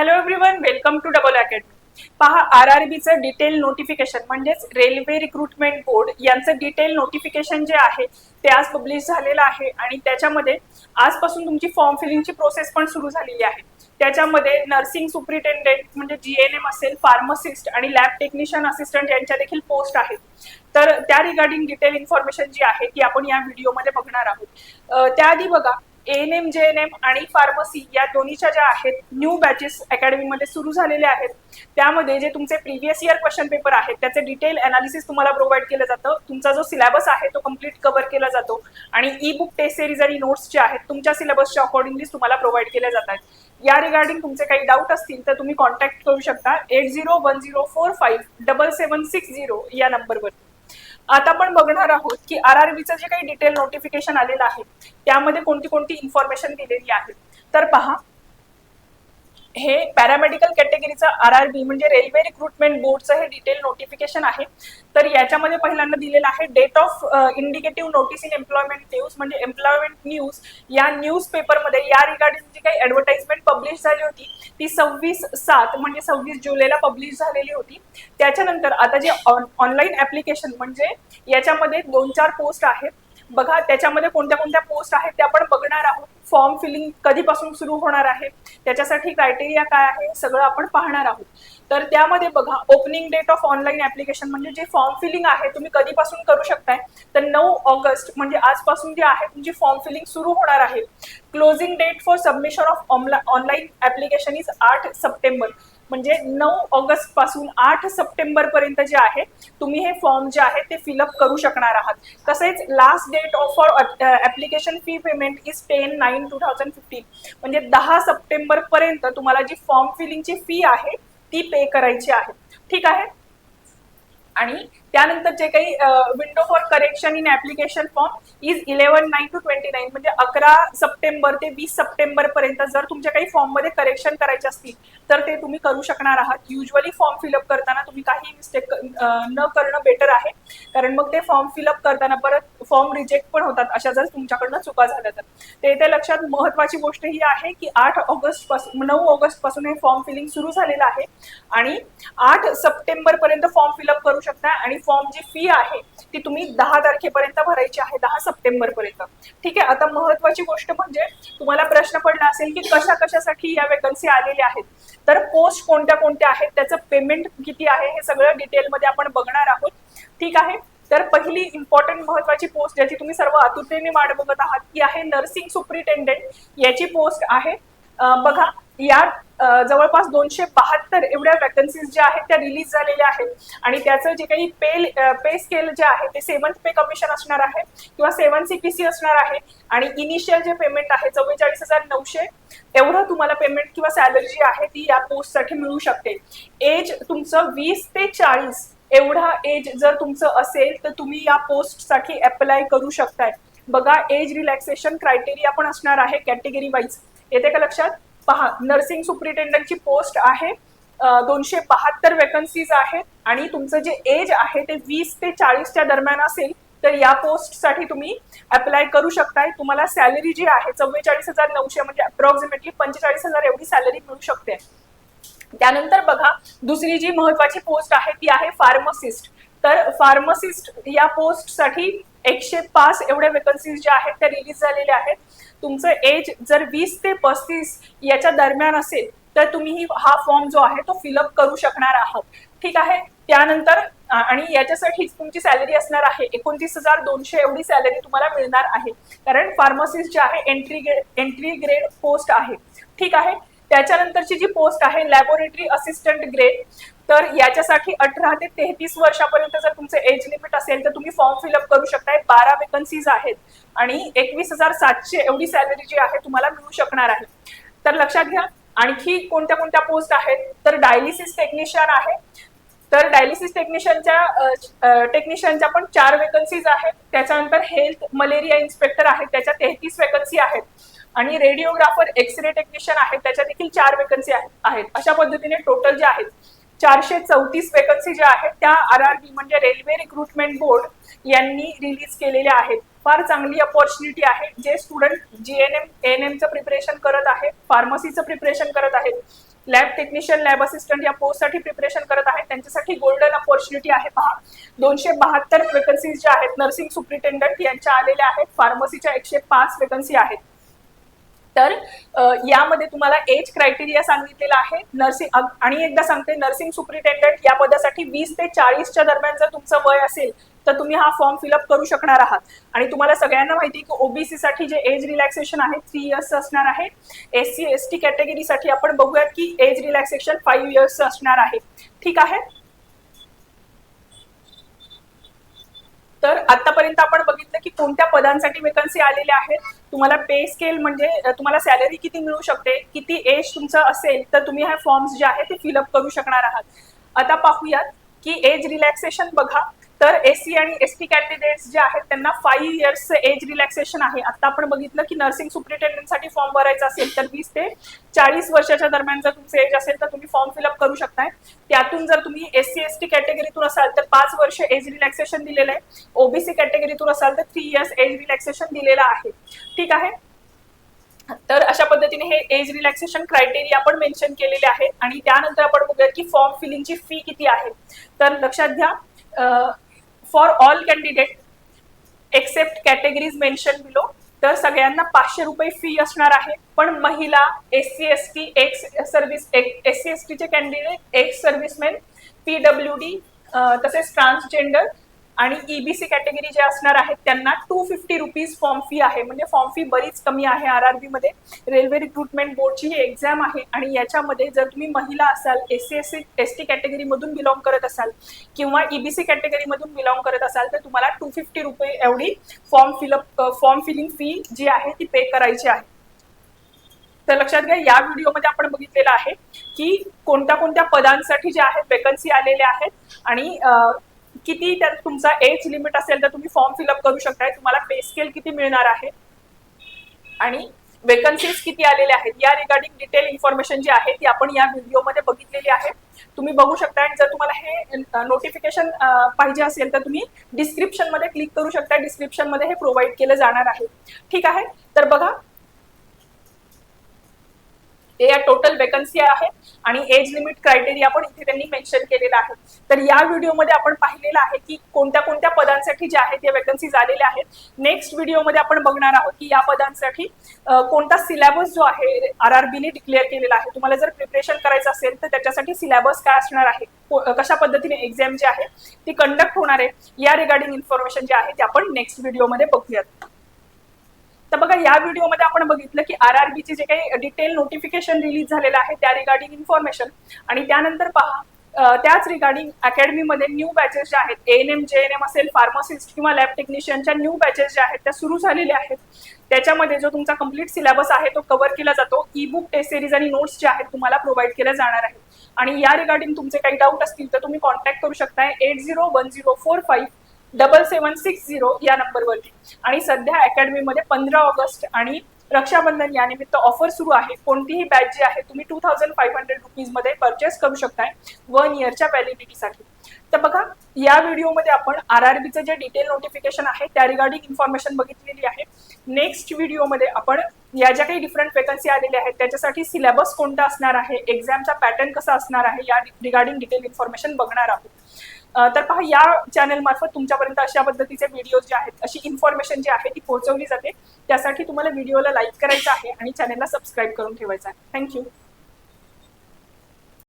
Hello everyone welcome to double academy पहा R R बीचं detail notification म्हणजेच railway recruitment board यांचं detail notification जे आहे ते आज पब्लिश झालेलं आहे. आणि त्याच्यामध्ये आजपासून तुमची फॉर्म फिलिंगची प्रोसेस पण सुरू झालेली आहे. त्याच्यामध्ये नर्सिंग सुप्रिटेंडेंट म्हणजे जी एन एम असेल फार्मसिस्ट आणि लॅब टेक्निशियन असिस्टंट यांच्या देखील पोस्ट आहेत. तर त्या रिगार्डिंग डिटेल इन्फॉर्मेशन जी आहे ती आपण या व्हिडिओमध्ये बघणार आहोत. त्याआधी बघा N M G N M आणि फार्मसी या दोन्हीच्या ज्या आहेत न्यू बॅचेस अकॅडमीमध्ये सुरू झालेल्या आहेत. त्यामध्ये जे तुमचे प्रिव्हियस इयर क्वेश्चन पेपर आहेत त्याचे डिटेल अनालिसिस तुम्हाला प्रोव्हाइड केलं जातं. तुमचा जो सिलेबस आहे तो कंप्लीट कव्हर केला जातो. आणि ई बुक टेस्ट सिरीज आणि नोट्स जे आहेत तुमच्या सिलेबसच्या अकॉर्डिंगली तुम्हाला प्रोव्हाइड केल्या जातात. या रिगार्डिंग तुमचे काही डाऊट असतील तर तुम्ही कॉन्टॅक्ट करू शकता. Eight zero one zero four five double seven six zero या नंबरवर आता आपण बघणार आहोत की आर आर बीचं जे काही डिटेल नोटिफिकेशन आलेलं आहे त्यामध्ये कोणती कोणती इन्फॉर्मेशन दिलेली आहे. तर पहा हे पॅरामेडिकल कॅटेगरीचं आर आर बी म्हणजे रेल्वे रिक्रुटमेंट बोर्डचं हे डिटेल नोटिफिकेशन आहे. तर याच्यामध्ये पहिल्यांदा दिलेलं आहे date of indicative notice in employment news म्हणजे एम्प्लॉयमेंट न्यूज या न्यूज पेपरमध्ये या रिगार्डिंग जी काही ऍडव्हर्टाइजमेंट पब्लिश झाली होती ती सव्वीस सात म्हणजे सव्वीस जुलैला पब्लिश झालेली होती. त्याच्यानंतर आता जे ऑनलाईन ऍप्लिकेशन म्हणजे याच्यामध्ये दोन चार पोस्ट आहेत. बघा त्याच्यामध्ये कोणत्या कोणत्या पोस्ट आहेत त्या आपण बघणार आहोत. फॉर्म फिलिंग कधीपासून सुरू होणार आहे? त्याच्यासाठी क्रायटेरिया काय आहे? सगळं आपण पाहणार आहोत. तर त्यामध्ये बघा opening date of online application म्हणजे जे फॉर्म फिलिंग आहे तुम्ही कधीपासून करू शकताय? तर नऊ ऑगस्ट म्हणजे आजपासून जे आहे तुमची फॉर्म फिलिंग सुरू होणार आहे. Closing date for submission of online application is आठ सप्टेंबर. म्हणजे नऊ ऑगस्टपासून आठ सप्टेंबर पर्यंत जे आहे तुम्ही हे फॉर्म जे आहे ते फिलअप करू शकणार आहात. तसेच last date of for application fee payment is ten nine two thousand fifteen म्हणजे दहा सप्टेंबर पर्यंत तुम्हाला जी फॉर्म फिलिंगची फी आहे ती पे करायची आहे. ठीक आहे? आणि त्यानंतर जे काही window for correction in application form is eleven nine two twenty nine म्हणजे अकरा सप्टेंबर ते वीस सप्टेंबर पर्यंत जर तुमच्या काही फॉर्ममध्ये करेक्शन करायचे असतील तर ते तुम्ही करू शकणार आहात. युजली फॉर्म फिलअप करताना तुम्ही काही मिस्टेक न करणं बेटर आहे. कारण मग ते फॉर्म फिलअप करताना परत फॉर्म रिजेक्ट पण होतात अशा जर तुमच्याकडनं चुका झाल्या तर. ते ते लक्षात महत्वाची गोष्ट ही आहे की आठ ऑगस्टपासून नऊ ऑगस्टपासून हे फॉर्म फिलिंग सुरू झालेलं आहे. आणि आठ सप्टेंबर पर्यंत फॉर्म फिलअप करू शकता आणि फॉर्म जी फी आहे ती तुम्ही दहा तारखेपर्यंत भरायची आहे दहा सप्टेंबर पर्यंत ठीक आहे? आता महत्वाची गोष्ट म्हणजे तुम्हाला प्रश्न पडला असेल की कशा कशासाठी या वेकन्सी आलेल्या आहेत. तर पोस्ट कोणत्या कोणत्या आहेत त्याचं पेमेंट किती आहे हे सगळं डिटेलमध्ये आपण बघणार आहोत. ठीक आहे? तर पहिली इम्पॉर्टंट महत्वाची पोस्ट ज्याची तुम्ही सर्व आतुरतेने वाट बघत आहात ती आहे नर्सिंग सुप्रिटेंडेंट याची पोस्ट आहे. बघा या जवळपास दोनशे बहात्तर एवढ्या वॅकन्सीज ज्या आहेत त्या रिलीज झालेल्या आहेत. आणि त्याचं जे काही पे पे स्केल जे आहे ते सेवन्थ पे कमिशन असणार आहे किंवा सेवन सी पी सी असणार आहे. आणि इनिशियल जे पेमेंट आहे चव्वेचाळीस हजार नऊशे एवढं तुम्हाला पेमेंट किंवा सॅलरी जी आहे ती या पोस्टसाठी मिळू शकते. एज तुमचं वीस ते चाळीस एवढा एज जर तुमचं असेल तर तुम्ही या पोस्टसाठी अप्लाय करू शकताय. बघा एज रिलॅक्सेशन क्रायटेरिया पण असणार आहे कॅटेगरी वाईज येते का लक्षात? पहा नर्सिंग सुप्रिटेंडंटची पोस्ट आहे. दोनशे बहात्तर वेकन्सीज आहेत आणि तुमचं जे एज आहे ते वीस ते चाळीसच्या दरम्यान असेल तर या पोस्टसाठी तुम्ही अप्लाय करू शकताय. तुम्हाला सॅलरी जी आहे चव्वेचाळीस हजार नऊशे म्हणजे अप्रॉक्सिमेटली पंचेचाळीस हजार एवढी सॅलरी मिळू शकते. त्यानंतर बघा दुसरी जी महत्वाची पोस्ट आहे ती आहे फार्मसिस्ट तर फार्मसिस्ट या पोस्टसाठी एकशे पाच एवढ्या वेकन्सीज ज्या आहेत त्या रिलीज झालेल्या आहेत. तुमचं एज जर वीस ते पस्तीस याच्या दरम्यान असेल तर तुम्ही हा फॉर्म जो आहे तो फिलअप करू शकणार आहात. ठीक आहे? त्यानंतर आणि याच्यासाठी तुमची सॅलरी असणार आहे एकोणतीस हजार दोनशे एवढी सॅलरी तुम्हाला मिळणार आहे. कारण फार्मसिस्ट जे आहे entry grade entry grade post आहे. ठीक आहे? त्याच्यानंतरची जी पोस्ट आहे लॅबोरेटरी असिस्टंट ग्रेड तर याच्यासाठी अठरा ते तेहतीस वर्षापर्यंत जर तुमचं एज लिमिट असेल तर तुम्ही फॉर्म फिलअप करू शकताय. बारा वेकन्सीज आहेत आणि एकवीस हजार सातशे एवढी सॅलरी जी आहे तुम्हाला मिळू शकणार आहे. तर लक्षात घ्या आणखी कोणत्या कोणत्या पोस्ट आहेत? तर डायलिसिस टेक्निशियन आहे. तर डायलिसिस टेक्निशियनच्या टेक्निशियनच्या पण चार वेकन्सीज आहेत. त्याच्यानंतर हेल्थ मलेरिया इन्स्पेक्टर आहेत त्याच्या तेहतीस वेकन्सी आहेत. आणि रेडिओग्राफर एक्स रे टेक्निशियन आहेत. त्याच्या देखील चार वेकन्सी आहेत अशा पद्धतीने टोटल जे आहेत चारशे चौतीस वेकन्सी ज्या आहेत त्या आर आर बी म्हणजे रेल्वे रिक्रुटमेंट बोर्ड यांनी रिलीज केलेल्या आहेत. फार चांगली अपॉर्च्युनिटी आहे. जे student G N M N एमचं preparation करत आहेत फार्मसीचं प्रिपरेशन करत आहेत लॅब टेक्निशियन लॅब असिस्टंट या पोस्टसाठी प्रिपरेशन करत आहेत त्यांच्यासाठी गोल्डन अपॉर्च्युनिटी आहे. पहा दोनशे बहात्तर वेकन्सीज ज्या आहेत नर्सिंग सुप्रिटेंडंट यांच्या आलेल्या आहेत फार्मसीच्या एकशे पाच वेकन्सी आहेत. तर यामध्ये तुम्हाला एज क्रायटेरिया सांगितलेला आहे. नर्सिंग आणि एकदा सांगते नर्सिंग सुप्रिटेंडंट या पदासाठी वीस ते चाळीसच्या दरम्यान जर तुमचं वय असेल तर तुम्ही हा फॉर्म फिलअप करू शकणार आहात. आणि तुम्हाला सगळ्यांना माहिती आहे की ओबीसी साठी जे एज रिलॅक्सेशन आहे थ्री इयर्स असणार आहे. एस सी एस टी कॅटेगरीसाठी आपण बघूयात की एज रिलॅक्सेशन फाईव्ह इयर्स असणार आहे. ठीक आहे? तर आतापर्यंत आपण बघितलं की कोणत्या पदांसाठी वेकन्सी आलेल्या आहेत? तुम्हाला पे स्केल म्हणजे तुम्हाला सॅलरी किती मिळू शकते? किती एज तुमचं असेल तर तुम्ही हे फॉर्म्स जे आहेत ते फिलअप करू शकणार आहात. आता पाहूयात की एज रिलॅक्सेशन बघा. तर एससी आणि एस टी कॅन्डिडेट्स जे आहेत त्यांना फाईव्ह इयर्सचं एज रिलॅक्सेशन आहे. आता आपण बघितलं की नर्सिंग सुप्रिटेंडेंटसाठी फॉर्म भरायचा असेल तर वीस ते चाळीस वर्षाच्या दरम्यान जर तुमचं एज असेल तर तुम्ही फॉर्म फिलअप करू शकताय. त्यातून जर तुम्ही एस सी एस टी कॅटेगरीतून असाल तर पाच वर्ष एज रिलॅक्सेशन दिलेलं आहे. ओबीसी कॅटेगरीतून असाल तर थ्री इयर्स एज रिलॅक्सेशन दिलेलं आहे. ठीक आहे? तर अशा पद्धतीने हे एज रिलॅक्सेशन क्रायटेरिया आपण मेन्शन केलेले आहेत. आणि त्यानंतर आपण बघूया की फॉर्म फिलिंगची फी किती आहे. तर लक्षात घ्या for all candidate except categories mention below तर सगळ्यांना पाचशे रुपये फी असणार आहे. पण महिला S C S T ex service S C S टीचे candidate ex serviceman P W D तसेच ट्रान्सजेंडर आणि ईबीसी कॅटेगरी जे असणार आहेत त्यांना two fifty rupees form fee आहे. म्हणजे फॉर्म फी बरीच कमी आहे आर आर बी मध्ये. रेल्वे रिक्रुटमेंट बोर्डची ही एक्झाम आहे आणि याच्यामध्ये जर तुम्ही महिला असाल S C S C S T कॅटेगरीमधून belong करत असाल किंवा ईबीसी कॅटेगरीमधून बिलॉंग करत असाल तर तुम्हाला टू फिफ्टी रुपये एवढी form fill up form filling fee जी आहे ती पे करायची आहे. तर लक्षात घ्या या व्हिडिओमध्ये आपण बघितलेलं आहे की कोणत्या कोणत्या पदांसाठी जे आहेत वेकन्सी आलेल्या आहेत आणि किती त्यात तुमचा एज लिमिट असेल तर तुम्ही फॉर्म फिलअप करू शकताय. तुम्हाला पे स्केल किती मिळणार आहे? आणि वेकन्सीज किती आलेल्या आहेत? या रिगार्डिंग डिटेल इन्फॉर्मेशन जी आहे ती आपण या व्हिडिओमध्ये बघितलेली आहे. तुम्ही बघू शकता आणि जर तुम्हाला हे नोटिफिकेशन पाहिजे असेल तर तुम्ही डिस्क्रिप्शनमध्ये क्लिक करू शकता डिस्क्रिप्शनमध्ये हे प्रोव्हाइड केलं जाणार आहे. ठीक आहे? तर बघा हे या टोटल वेकन्सी आहे आणि एज लिमिट क्रायटेरिया पण इथे त्यांनी मेन्शन केलेला आहे. तर या व्हिडिओमध्ये आपण पाहिलेलं आहे की कोणत्या कोणत्या पदांसाठी जे आहेत या वेकन्सीज आलेल्या आहेत. नेक्स्ट व्हिडिओमध्ये आपण बघणार आहोत की या पदांसाठी कोणता सिलेबस जो आहे आर आर बीने डिक्लेअर केलेला आहे. तुम्हाला जर प्रिपरेशन करायचं असेल तर त्याच्यासाठी सिलेबस काय असणार आहे? कशा पद्धतीने एक्झाम जी आहे ती कंडक्ट होणार आहे या रिगार्डिंग इन्फॉर्मेशन जे आहे ते आपण नेक्स्ट व्हिडिओमध्ये बघूयात. तर बघा या व्हिडिओमध्ये आपण बघितलं की आर आर बीचे जे काही डिटेल नोटिफिकेशन रिलीज झालेलं आहे त्या रिगार्डिंग इन्फॉर्मेशन आणि त्यानंतर पहा त्याच रिगार्डिंग अकॅडमीमध्ये न्यू बॅचेस ज्या आहेत N M G N M असेल फार्मासिस्ट किंवा लॅब टेक्निशियनच्या न्यू बॅचेस ज्या आहेत त्या सुरू झालेल्या आहेत. त्याच्यामध्ये जो तुमचा कंप्लीट सिलेबस आहे तो कव्हर केला जातो. ई बुक टेस्ट सिरीज आणि नोट्स जे आहेत तुम्हाला प्रोव्हाइड केल्या जाणार आहेत. आणि या रिगार्डिंग तुमचे काही डाऊट असतील तर तुम्ही कॉन्टॅक्ट करू शकताय. Eight zero one zero four five double seven six zero या नंबरवरती. आणि सध्या अकॅडमीमध्ये पंधरा ऑगस्ट आणि रक्षाबंधन या निमित्त ऑफर सुरू आहे. कोणतीही बॅच जी आहे तुम्ही टू थाउजंड फाईव्ह हंड्रेड रुपीजमध्ये परचेस करू शकताय. वन इयरच्या व्हॅलिडिटीसाठी तर बघा या व्हिडिओमध्ये आपण आर आर बीचं जे डिटेल नोटिफिकेशन आहे त्या रिगार्डिंग इन्फॉर्मेशन बघितलेली आहे. नेक्स्ट व्हिडिओमध्ये आपण या ज्या काही डिफरंट वेकन्सी आलेल्या आहेत त्याच्यासाठी सिलेबस कोणता असणार आहे एक्झामचा पॅटर्न कसा असणार आहे या रिगार्डिंग डिटेल इन्फॉर्मेशन बघणार आहोत. तर पहा या चॅनल मार्फत तुमच्यापर्यंत अशा पद्धतीचे व्हिडिओ जे आहेत अशी इन्फॉर्मेशन जी आहे ती पोहोचवली जाते. त्यासाठी तुम्हाला व्हिडिओला लाईक करायचं आहे आणि चॅनलला सबस्क्राईब करून ठेवायचं आहे. थँक्यू